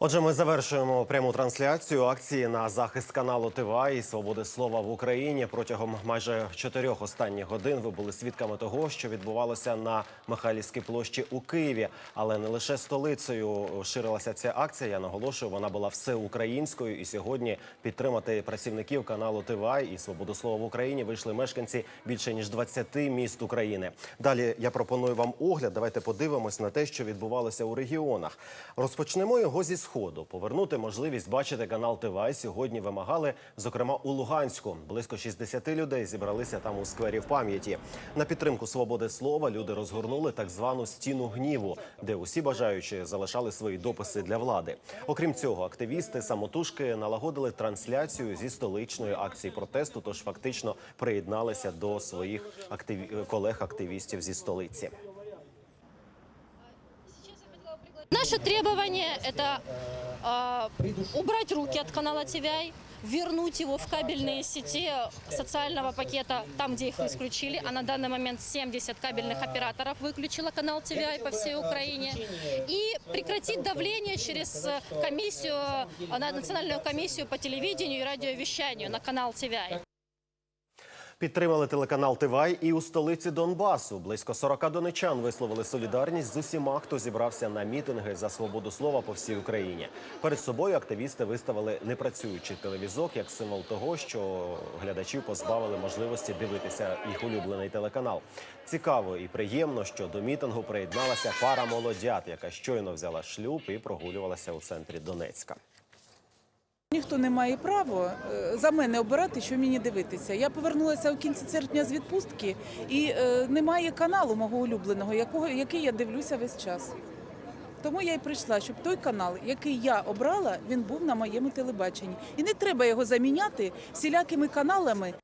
Отже, ми завершуємо пряму трансляцію акції на захист каналу ТВА і свободи слова в Україні. Протягом майже чотирьох останніх годин ви були свідками того, що відбувалося на Михайлівській площі у Києві. Але не лише столицею ширилася ця акція. Я наголошую, вона була всеукраїнською. І сьогодні підтримати працівників каналу ТВА і свободу слова в Україні вийшли мешканці більше ніж 20 міст України. Далі я пропоную вам огляд. Давайте подивимось на те, що відбувалося у регіонах. Розпочнемо його зі сходу. Повернути можливість бачити канал ТВА сьогодні вимагали, зокрема у Луганську. Близько 60 людей зібралися там у сквері в пам'яті. На підтримку свободи слова люди розгорнули так звану стіну гніву, де усі бажаючі залишали свої дописи для влади. Окрім цього, активісти самотужки налагодили трансляцію зі столичної акції протесту. Тож фактично приєдналися до своїх активі... колег-активістів зі столиці. Наше требование – это э, убрать руки от канала TVI, вернуть его в кабельные сети социального пакета, там, где их исключили. А на данный момент 70 кабельных операторов выключила канал TVI по всей Украине. И прекратить давление через э, комиссию, э, на национальную комиссию по телевидению и радиовещанию на канал TVI. Підтримали телеканал Тивай і у столиці Донбасу. Близько 40 донечан висловили солідарність з усіма, хто зібрався на мітинги за свободу слова по всій Україні. Перед собою активісти виставили непрацюючий телевізок як символ того, що глядачів позбавили можливості дивитися їх улюблений телеканал. Цікаво і приємно, що до мітингу приєдналася пара молодят, яка щойно взяла шлюб і прогулювалася у центрі Донецька. Ніхто не має права е, за мене обирати, що мені дивитися. Я повернулася у кінці серпня з відпустки, і е, немає каналу мого улюбленого, який я дивлюся весь час. Тому я й прийшла, щоб той канал, який я обрала, він був на моєму телебаченні. І не треба його заміняти всілякими каналами.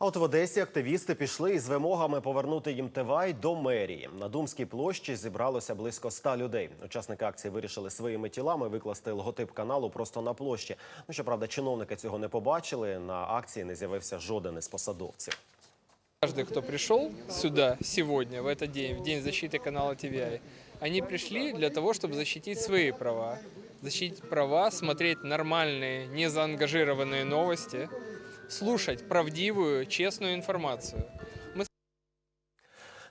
А от в Одесі активісти пішли із вимогами повернути їм Тивай до мерії. На Думській площі зібралося близько ста людей. Учасники акції вирішили своїми тілами викласти логотип каналу просто на площі. Ну щоправда, чиновники цього не побачили. На акції не з'явився жоден із посадовців. Каждый, кто пришел сюда сегодня, в этот день, в день защиты канала TVI, они пришли для того, чтобы защитить свои права. Защитить права, смотреть нормальные, незаангажированные новости, слушать правдивую, честную информацию.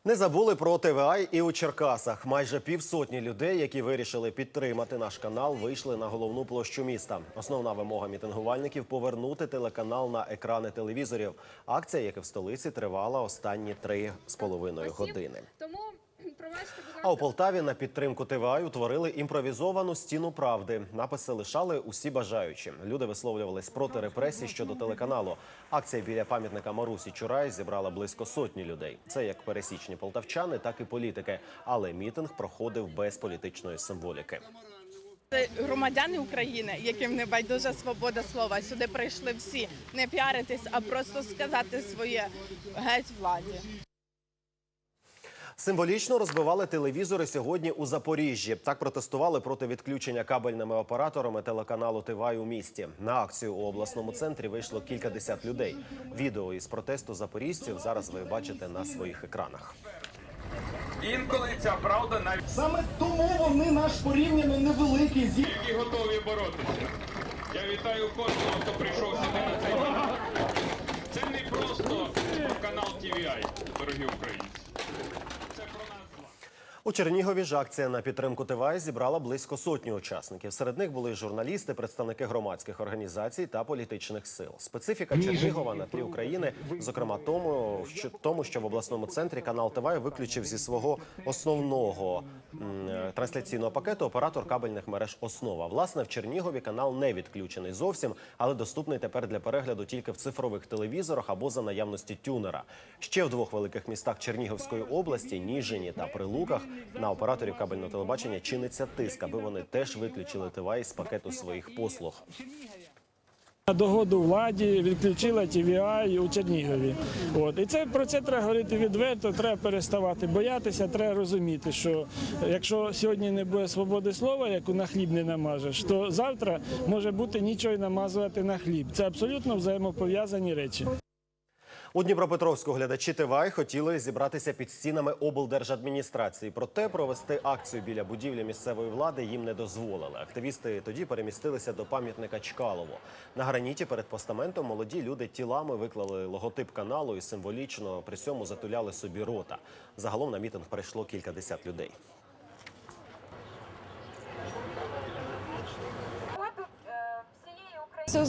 Не забули про ТВА і у Черкасах. Майже півсотні людей, які вирішили підтримати наш канал, вийшли на головну площу міста. Основна вимога мітингувальників повернути телеканал на екрани телевізорів. Акція, як і в столиці, тривала останні три з половиною години. А у Полтаві на підтримку ТВА утворили імпровізовану стіну правди. Написи лишали усі бажаючі. Люди висловлювались проти репресій щодо телеканалу. Акція біля пам'ятника Марусі Чурай зібрала близько сотні людей. Це як пересічні полтавчани, так і політики. Але мітинг проходив без політичної символіки. Це громадяни України, яким не байдужа свобода слова. Сюди прийшли всі не піаритись, а просто сказати своє геть владі. Символічно розбивали телевізори сьогодні у Запоріжжі. Так протестували проти відключення кабельними операторами телеканалу Тивай у місті. На акцію у обласному центрі вийшло кількадесят людей. Відео із протесту запоріжців зараз ви бачите на своїх екранах. Інколи ця правда навіть Саме тому вони наш порівняно невеликий зі і готові боротися. Я вітаю кожного, хто прийшов сюди на цей канал. Це не просто канал TVI, дорогі українці. Це про нас з вами. У Чернігові ж акція на підтримку ТВА зібрала близько сотні учасників. Серед них були журналісти, представники громадських організацій та політичних сил. Специфіка Чернігова на тлі України, зокрема тому, що тому, що в обласному центрі канал ТВА виключив зі свого основного м, трансляційного пакету оператор кабельних мереж Основа. Власне, в Чернігові канал не відключений зовсім, але доступний тепер для перегляду тільки в цифрових телевізорах або за наявності тюнера. Ще в двох великих містах Чернігівської області Ніжині та Прилуках на операторів кабельного телебачення чиниться тиск, аби вони теж виключили ТВА із пакету своїх послуг. На догоду владі відключила TVI у Чернігові. От і це про це треба говорити відверто. Треба переставати боятися. Треба розуміти, що якщо сьогодні не буде свободи слова, яку на хліб не намажеш, то завтра може бути нічого й намазувати на хліб. Це абсолютно взаємопов'язані речі. У Дніпропетровську глядачі ТВАЙ хотіли зібратися під стінами облдержадміністрації. Проте провести акцію біля будівлі місцевої влади їм не дозволили. Активісти тоді перемістилися до пам'ятника Чкалово. На граніті перед постаментом молоді люди тілами виклали логотип каналу і символічно при цьому затуляли собі рота. Загалом на мітинг прийшло кількадесят людей. Це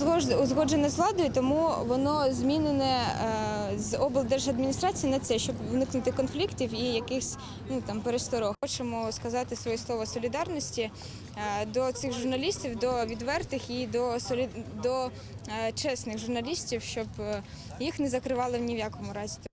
узгоджене з владою, тому воно змінене е, з облдержадміністрації на це, щоб уникнути конфліктів і якихось ну там пересторог. Хочемо сказати своє слово солідарності е, до цих журналістів, до відвертих і до солі... до е, чесних журналістів, щоб їх не закривали ні в якому разі.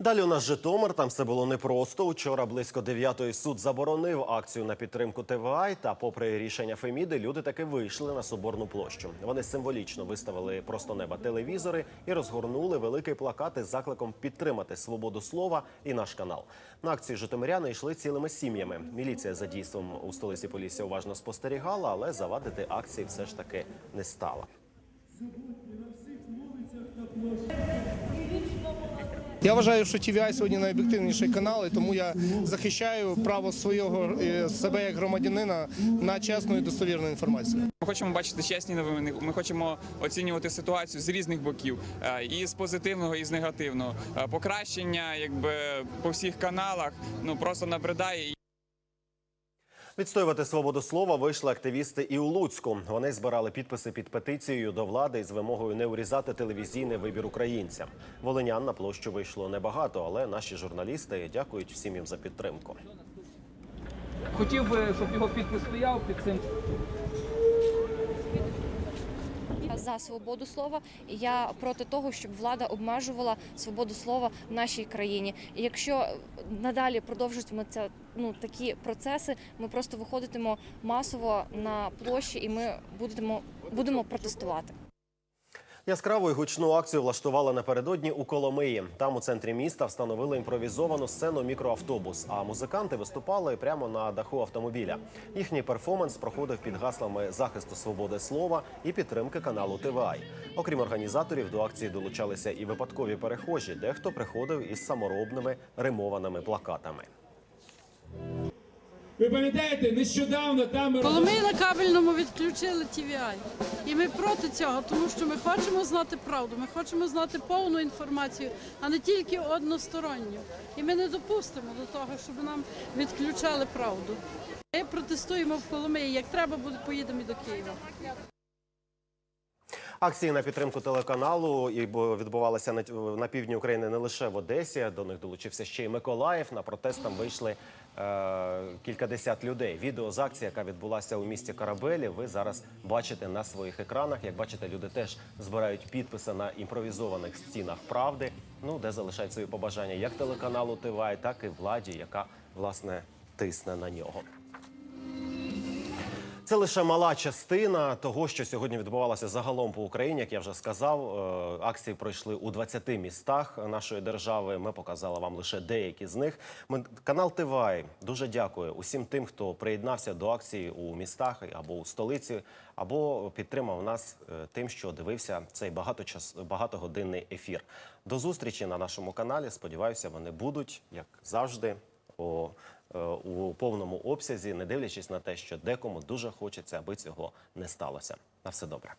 Далі у нас Житомир. Там все було непросто. Учора близько 9-ї суд заборонив акцію на підтримку ТВА. Та, попри рішення Феміди, люди таки вийшли на соборну площу. Вони символічно виставили просто неба телевізори і розгорнули великий плакат із закликом підтримати свободу слова і наш канал. На акції житомиряни йшли цілими сім'ями. Міліція за дійством у столиці Полісся уважно спостерігала, але завадити акції все ж таки не стала. Я вважаю, що TVI сьогодні найоб'єктивніший канал, і тому я захищаю право свого е, себе як громадянина на чесну і достовірну інформацію. Ми хочемо бачити чесні новини. Ми хочемо оцінювати ситуацію з різних боків, е, і з позитивного, і з негативного. Е, Покращення, якби по всіх каналах, ну просто набридає. Відстоювати свободу слова вийшли активісти і у Луцьку. Вони збирали підписи під петицією до влади з вимогою не урізати телевізійний вибір українцям. Волинян на площу вийшло небагато, але наші журналісти дякують всім їм за підтримку. Хотів би, щоб його підпис стояв під цим. За свободу слова. І я проти того, щоб влада обмежувала свободу слова в нашій країні. І якщо надалі продовжуватимуться ну такі процеси, ми просто виходитимо масово на площі, і ми будемо будемо протестувати. Яскраву і гучну акцію влаштували напередодні у Коломиї. Там у центрі міста встановили імпровізовану сцену мікроавтобус. А музиканти виступали прямо на даху автомобіля. Їхній перформанс проходив під гаслами захисту свободи слова і підтримки каналу ТВАЙ. Окрім організаторів, до акції долучалися і випадкові перехожі. Дехто приходив із саморобними римованими плакатами. Ви пам'ятаєте, нещодавно там Коли ми на кабельному відключили TVI. І ми проти цього, тому що ми хочемо знати правду, ми хочемо знати повну інформацію, а не тільки односторонню. І ми не допустимо до того, щоб нам відключали правду. Ми протестуємо в Коломиї. Як треба поїдемо і до Києва. Акції на підтримку телеканалу і відбувалися на, на півдні України не лише в Одесі. До них долучився ще й Миколаїв. На протест там вийшли е, кількадесят людей. Відео з акції, яка відбулася у місті Карабелі, ви зараз бачите на своїх екранах. Як бачите, люди теж збирають підписи на імпровізованих стінах правди. Ну де залишають свої побажання як телеканалу ТВА, так і владі, яка власне тисне на нього. Це лише мала частина того, що сьогодні відбувалося загалом по Україні. Як я вже сказав, е, акції пройшли у 20 містах нашої держави. Ми показали вам лише деякі з них. Канал Тивай дуже дякую усім тим, хто приєднався до акції у містах або у столиці, або підтримав нас е, тим, що дивився цей багаточас багатогодинний ефір. До зустрічі на нашому каналі. Сподіваюся, вони будуть як завжди. У повному обсязі, не дивлячись на те, що декому дуже хочеться, аби цього не сталося. На все добре.